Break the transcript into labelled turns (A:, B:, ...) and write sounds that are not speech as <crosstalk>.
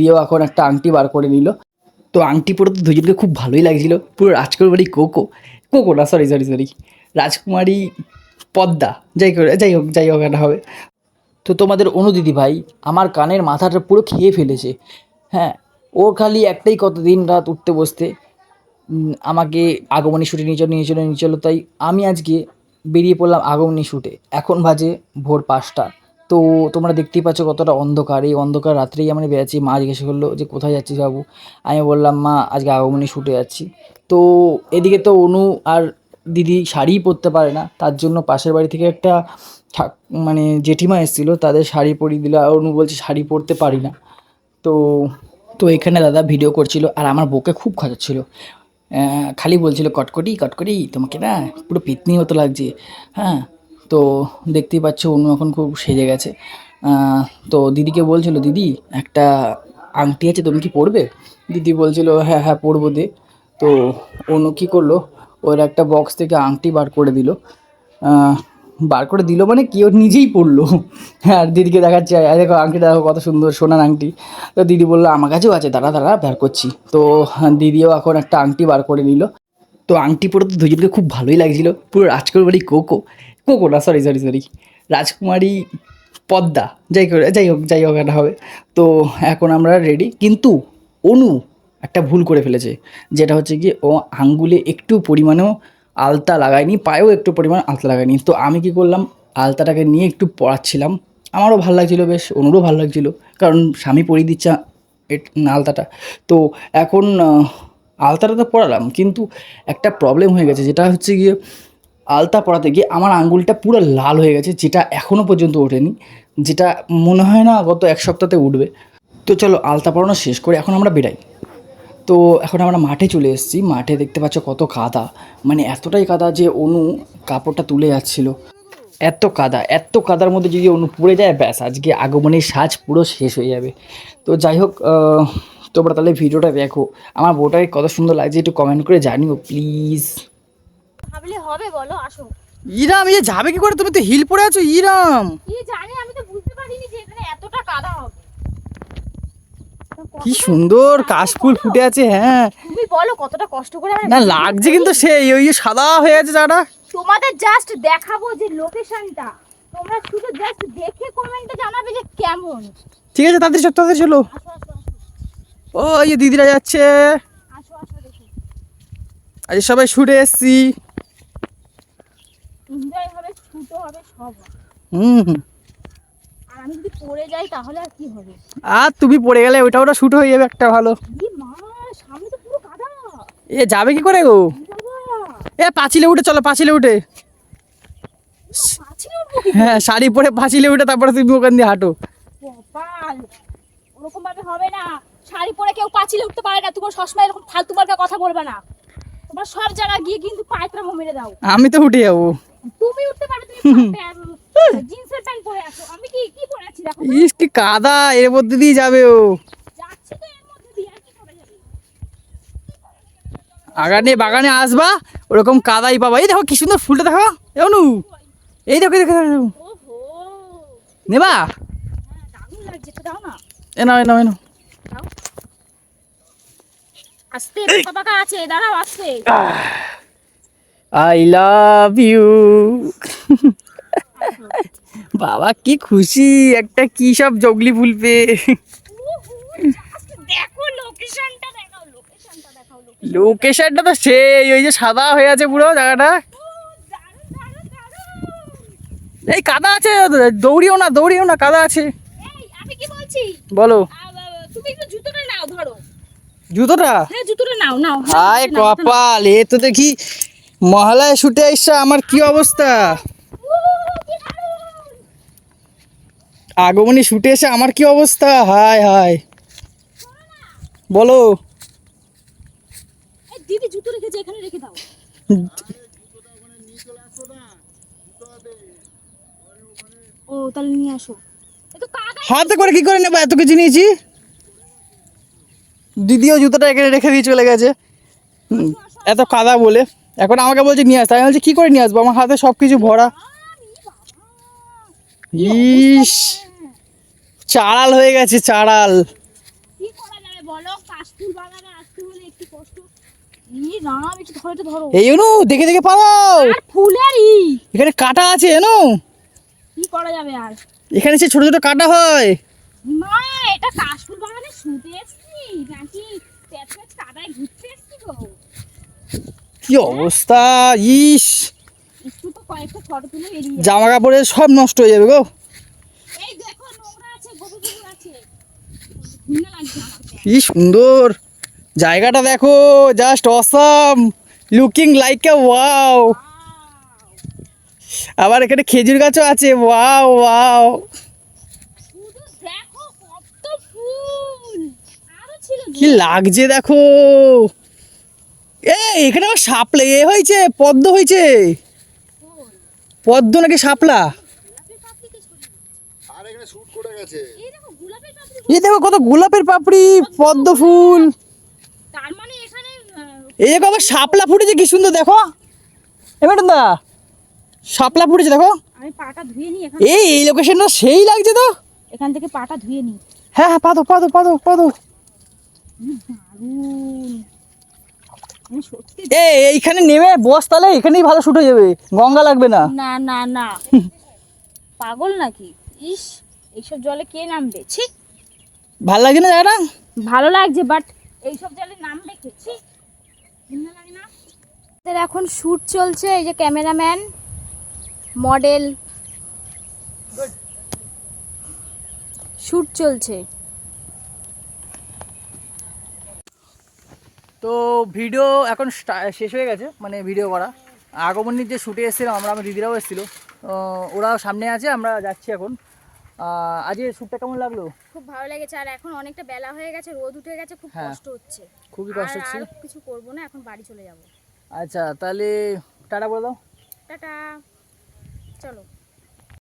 A: দিয়েও এখন একটা আংটি বার করে নিল। তো আংটি পরে তো দুজনকে খুব ভালোই লাগছিল। পুরো রাজকুমারী কোকো। কোকো না সরি সরি সরি রাজকুমারী পদ্মা। যাই করে, যাই হোক যাই হোক এটা হবে। তো তোমাদের অনুদিদি ভাই, আমার কানের মাথাটা পুরো খেয়ে ফেলেছে। হ্যাঁ ও খালি একটাই কত দিন রাত উঠতে বসতে। আমাকে আগমনী শ্যুটে নিয়ে চলো নিয়ে চলো নিয়ে চলো। তাই আমি আজকে বেরিয়ে পড়লাম আগমনী শুটে। এখন বাজে ভোর পাঁচটা। তো তোমরা দেখতেই পাচ্ছ কতটা অন্ধকার। এই অন্ধকার রাত্রেই আমরা বেরাচ্ছি মা জিজ্ঞাসা করল যে কোথায় যাচ্ছিস বাবু? আমি বললাম মা আজকে আগমনী শ্যুটে যাচ্ছি। তো এদিকে তো অনু আর দিদি শাড়িই পরতে পারে না। তার জন্য পাশের বাড়ি থেকে একটা মানে জেঠিমা এসেছিল তাদের শাড়ি পরিয়ে দিল আর অনু বলছে শাড়ি পরতে পারি না। তো তো এখানে দাদা ভিডিও করছিল আর আমার বউকে খুব খাচাচ্ছিল। আহ, খালি বলছিল কটকটি কটকটি তোমাকে না পুরো পিতনি মতো লাগছে। হ্যাঁ তো দেখতেই পাচ্ছ অনু এখন খুব সেজে গেছে। তো দিদিকে বলছিল, দিদি, একটা আংটি আছে, তুমি কি পরবে? দিদি বলছিল হ্যাঁ হ্যাঁ পরবো দে। তো অনু কী করল, ওর একটা বক্স থেকে আংটি বার করে দিল। বার করে দিল মানে কি, ও নিজেই পড়ল হ্যাঁ আর দিদিকে দেখাচ্ছে, "এই দেখো আংটিটা, দেখো কত সুন্দর, সোনার আংটি। তো দিদি বলল, আমার কাছেও আছে, দাঁড়া দাঁড়া, বের করছি। তো দিদিও এখন একটা আংটি বার করে নিল। তো আংটি পরে তো দুজনকে খুব ভালোই লাগছিল। পুরো রাজকুমারী কোকো। কোকো না সরি সরি সরি রাজকুমারী পদ্মা। যাই করে, যাই হোক যাই হোক, এটা হবে। তো এখন আমরা রেডি কিন্তু অনু একটা ভুল করে ফেলেছে। যেটা হচ্ছে কি, ও আঙ্গুলে একটু পরিমাণেও আলতা লাগায়নি, পায়েও একটু পরিমাণ আলতা লাগায়নি। তো আমি কি করলাম, আলতাটাকে নিয়ে একটু পড়াচ্ছিলাম। আমারও ভালো লাগছিল বেশ, অনুরও ভালো লাগছিল। কারণ স্বামী পরিয়ে দিচ্ছে আলতাটা। তো এখন আলতাটা তো পড়ালাম, কিন্তু একটা প্রবলেম হয়ে গেছে, যেটা হচ্ছে গিয়ে আলতা পড়াতে গিয়ে আমার আঙ্গুলটা পুরো লাল হয়ে গেছে, যেটা এখনও পর্যন্ত ওঠেনি, যেটা মনে হয় না গত এক সপ্তাহতে উঠবে। তো চলো, আলতা পড়ানো শেষ করে এখন আমরা বেরাই। তো এখন আমরা মাঠে চলে এসেছি, মাঠে দেখতে পাচ্ছ কত কাদা মানে এতটাই কাদা যে অনু কাপড়টা তুলে যাচ্ছিল। এত কাদা, এত কাদার মধ্যে যদি অনু পড়ে যায়, ব্যাস, আজকে আগমনের সাজ পুরো শেষ হয়ে যাবে। তো যাই হোক তোমরা তাহলে ভিডিওটা দেখো। আমার বউটাকে কত সুন্দর লাগছে একটু কমেন্ট করে জানিও প্লিজ
B: ভাবলে হবে বলো আসো।
A: ইরাম ইয়ে যাবে কি করে? তুমি তো হিল পরে আছো ইরাম।
B: কি জানি আমি তো বুঝতে পারিনি যে এখানে এতটা কাদা হবে।
A: কি সুন্দর কাশফুল ফুটে আছে হ্যাঁ।
B: তুমি বলো কতটা কষ্ট করে
A: না লাগছে কিন্তু সেই ওই যে সাদা হয়ে আছে যাটা
B: তোমাদের জাস্ট দেখাবো যে লোকেশনটা তোমরা শুধু জাস্ট দেখে কমেন্টে জানাবে যে কেমন।
A: ঠিক আছে তাদের চলো তাদের চলো। ও যে দিদিরা যাচ্ছে। আজ সবাই শুটে এসছি।
B: আর
A: তুমি পড়ে গেলে ওটা ওটা শুট হয়ে যাবে একটা ভালো। এ যাবে কি করে গো? এ পাঁচিলে উঠে চলো পাঁচিলে উঠে। হ্যাঁ শাড়ি পরে পাঁচিলে উঠে তারপরে তুমি ওখান দিয়ে হাঁটো।
B: ওরকম ভাবে হবে না। শাড়ি পরে কেউ পাঁচিলে উঠতে পারে না তোমার সবসময় এরকম ফালতু মার্কা কথা বলবে না। তোমার সব জায়গায় গিয়ে কিন্তু পায়ত্রা মেরে দাও।
A: আমি তো উঠে যাব।
B: তুমি উঠতে পারো তুমি <laughs> জিন্সের প্যান্ট পরে আছো আমি কি কি পরে আছি দেখো?
A: ইস কি কাদা এর মধ্যে দিয়ে যাবে ও।
B: যাচ্ছি তো এর মধ্যে দিয়ে আর কি করে যাবে?
A: আগানে বাগানে আসবা ওরকম কাদাই পাবা। এই দেখো কি সুন্দর ফুলটা দেখো। এমনু এই দেখো দেখো দেখো।
B: ওহো।
A: নেবা?
B: হ্যাঁ দারুণ লাগছে তো দাও না।
A: এ নাও এ নাও এ নাও।
B: দাও। আস্তে পাকা আছে দাঁড়াও আস্তে।
A: আই লাভ ইউ বাবা কি খুশি একটা কি সব জগলি ফুল পেয়ে।
B: দেখো লোকেশনটা দেখাও লোকেশনটা দেখাও
A: লোকেশনটা তো সেই ওই যে সাদা হয়ে আছে পুরো জায়গাটা। এই কাদা আছে দৌড়িও না দৌড়িও না কাদা আছে।
B: আমি কি বলছি?
A: বলো।
B: তুমি একটু জুতোটা নাও ধরো।
A: জুতোটা?
B: হ্যাঁ জুতোটা নাও নাও
A: হায় কপাল এ তো দেখি মহালয়া শুটে আমার কি অবস্থা? আগমনী শুটে এসে আমার কি অবস্থা? হায় হায়। বলো।
B: দিদি জুতো রেখেছে এখানে রেখে দাও। ও তাহলে নিয়ে আসো। এ তো কাদা
A: হাতে করে কি করে নেব? এত কিছু নিয়েছি? দিদিও জুতোটা এখানে রেখে দিয়ে চলে গেছে। এত কাদা বলে। এখন আমাকে বলছে নিয়ে আসতে আমি বলছি কী করে নিয়ে আসব? আমার হাতে সব কিছু ভরা। ইস চাড়াল হয়ে গেছে চাড়াল।
B: কি বলো? কাশফুল বাগানে আসতে হলে একটু কষ্ট। ই রাম একটু ধরো একটু ধরো।
A: এই অনু দেখে দেখে পালাও। এখানে কাটা আছে এনো
B: কি করা যাবে আর?
A: এখানে সে ছোট ছোট কাটা হয়।
B: মা এটা কাশফুল বাগানে শুতে এসছি।
A: কি অবস্থা? ইস! জামা কাপড়ে সব নষ্ট হয়ে যাবে গো। কি সুন্দর। জায়গাটা দেখো just awesome looking like a আবার এখানে খেজুর গাছও আছে। ওয়াও ওয়াও
B: শুধু দেখো কত ফুল আরও ছিল
A: কি লাগছে দেখো? এ এখানে আবার শাপলা এ হয়েছে পদ্ম হয়েছে। পদ্ম নাকি
C: গেছে।
B: এই দেখো গোলাপের পাপড়ি
A: এই দেখো কত গোলাপের পাপড়ি পদ্ম ফুল।
B: তার মানে
A: এই দেখো আবার শাপলা ফুটেছে কি সুন্দর দেখো। এ ম্যাডাম দা শাপলা ফুটেছে দেখো।
B: আমি পাটা ধুয়ে নিই
A: এই এই লোকেশনটা সেই লাগছে তো।
B: এখান থেকে পাটা ধুয়ে নিই।
A: হ্যাঁ হ্যাঁ পাদো পাদো পাদো পাদো এ এইখানে নেমে বস তাহলে এখানেই ভালো শুট হয়ে যাবে। গঙ্গা লাগবে না।
B: না না না। পাগল নাকি? ইস এইসব জলে কে নামবে? ছি।
A: ভালো লাগে না জায়গাটা?
B: ভালো লাগছে বাট এইসব জলে নামবে কে? ছি। লাগে না? এখন শ্যুট চলছে এই যে ক্যামেরাম্যান মডেল। শ্যুট চলছে।
A: তো ভিডিও এখন শেষ হয়ে গেছে মানে ভিডিও করা। আগমনীর যে শুটে এসেছিলাম আমরা আমার দিদিরাও এসেছিল। ওরাও সামনে আছে আমরা যাচ্ছি এখন। আজকে শ্যুটটা কেমন লাগল?
B: খুব ভালো লেগেছে আর এখন অনেকটা বেলা হয়ে গেছে রোদ উঠে গেছে খুব
A: হ্যাঁ।
B: কষ্ট হচ্ছে।
A: খুবই কষ্ট হচ্ছে।
B: আর কিছু করব না এখন বাড়ি চলে যাব।
A: আচ্ছা তাহলে টাটা বলে দাও।
B: টাটা। চলো।